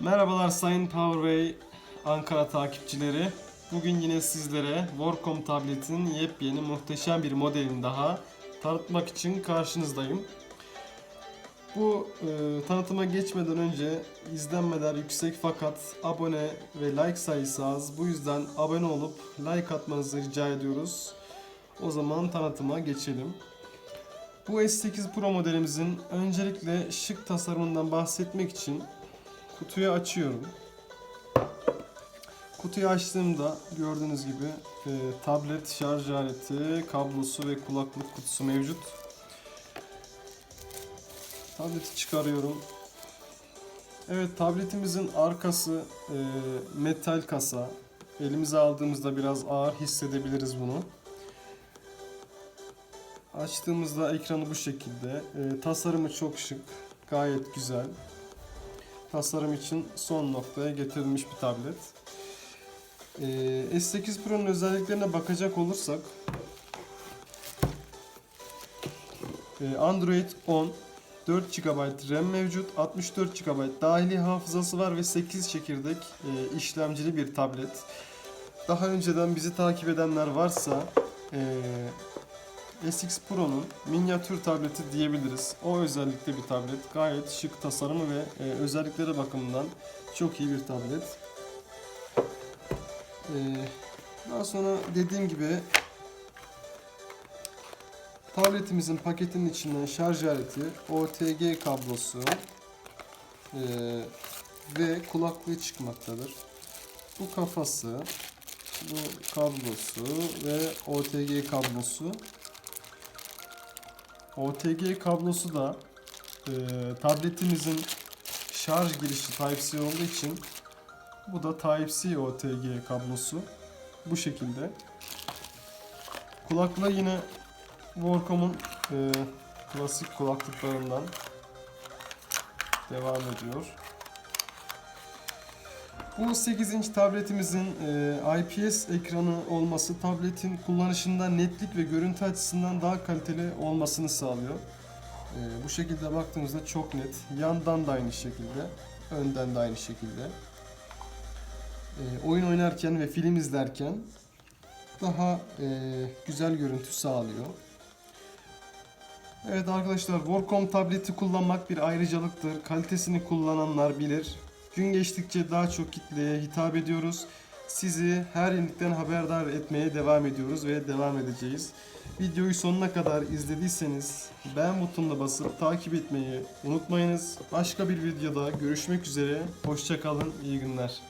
Merhabalar Sayın Powerway Ankara takipçileri. Bugün yine sizlere Workom tabletin yepyeni muhteşem bir modelini daha tanıtmak için karşınızdayım. Bu e, tanıtıma geçmeden önce izlenmeler yüksek fakat abone ve like sayısı az. Bu yüzden abone olup like atmanızı rica ediyoruz. O zaman tanıtıma geçelim. Bu S8 Pro modelimizin öncelikle şık tasarımından bahsetmek için kutuyu açıyorum. Kutuyu açtığımda gördüğünüz gibi e, tablet şarj aleti, kablosu ve kulaklık kutusu mevcut. Tableti çıkarıyorum. Evet tabletimizin arkası e, metal kasa. Elimize aldığımızda biraz ağır hissedebiliriz bunu. Açtığımızda ekranı bu şekilde. E, tasarımı çok şık. Gayet güzel. Tasarım için son noktaya getirilmiş bir tablet. E, S8 Pro'nun özelliklerine bakacak olursak e, Android 10 4 GB RAM mevcut, 64 GB dahili hafızası var ve 8 çekirdek e, işlemcili bir tablet. Daha önceden bizi takip edenler varsa e, SX Pro'nun minyatür tableti diyebiliriz. O özellikle bir tablet. Gayet şık tasarımı ve e, özellikleri bakımından çok iyi bir tablet. E, daha sonra dediğim gibi tabletimizin paketinin içinden şarj aleti, OTG kablosu e, ve kulaklığı çıkmaktadır. Bu kafası, bu kablosu ve OTG kablosu. OTG kablosu da e, tabletimizin şarj girişi Type-C olduğu için bu da Type-C OTG kablosu. Bu şekilde. Kulaklığı yine Workom'un e, klasik kulaklıklarından devam ediyor. Bu 8 inç tabletimizin e, IPS ekranı olması tabletin kullanışında netlik ve görüntü açısından daha kaliteli olmasını sağlıyor. E, bu şekilde baktığımızda çok net. Yandan da aynı şekilde, önden de aynı şekilde. E, oyun oynarken ve film izlerken daha güzel görüntü sağlıyor. Evet arkadaşlar Workom tableti kullanmak bir ayrıcalıktır. Kalitesini kullananlar bilir. Gün geçtikçe daha çok kitleye hitap ediyoruz. Sizi her yenilikten haberdar etmeye devam ediyoruz ve devam edeceğiz. Videoyu sonuna kadar izlediyseniz beğen butonuna basıp takip etmeyi unutmayınız. Başka bir videoda görüşmek üzere. Hoşçakalın, iyi günler.